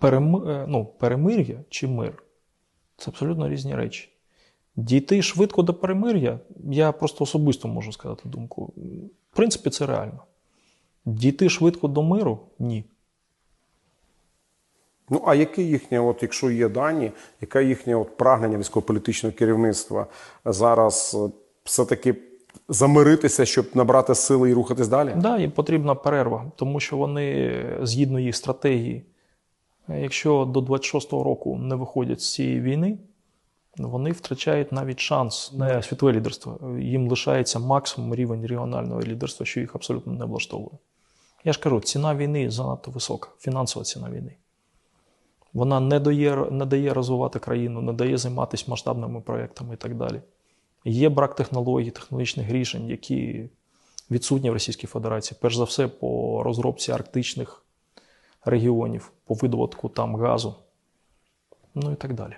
Перем... е, ну, перемир'я чи мир це абсолютно різні речі. Дійти швидко до перемир'я, я просто особисто можу сказати думку. В принципі, це реально. Дійти швидко до миру ні. Ну а яке їхнє, от якщо є дані, яке їхнє от прагнення військово-політичного керівництва зараз е, все-таки замиритися, щоб набрати сили і рухатись далі? Да, їм потрібна перерва, тому що вони, згідно їх стратегії, якщо до 26-го року не виходять з цієї війни, вони втрачають навіть шанс на світове лідерство. Їм лишається максимум рівень регіонального лідерства, що їх абсолютно не влаштовує. Я ж кажу, ціна війни занадто висока, фінансова ціна війни. Вона не дає, не дає розвивати країну, не дає займатися масштабними проектами і так далі. Є брак технологій, технологічних рішень, які відсутні в Російській Федерації, перш за все, по розробці арктичних регіонів, по видобутку там газу, ну і так далі.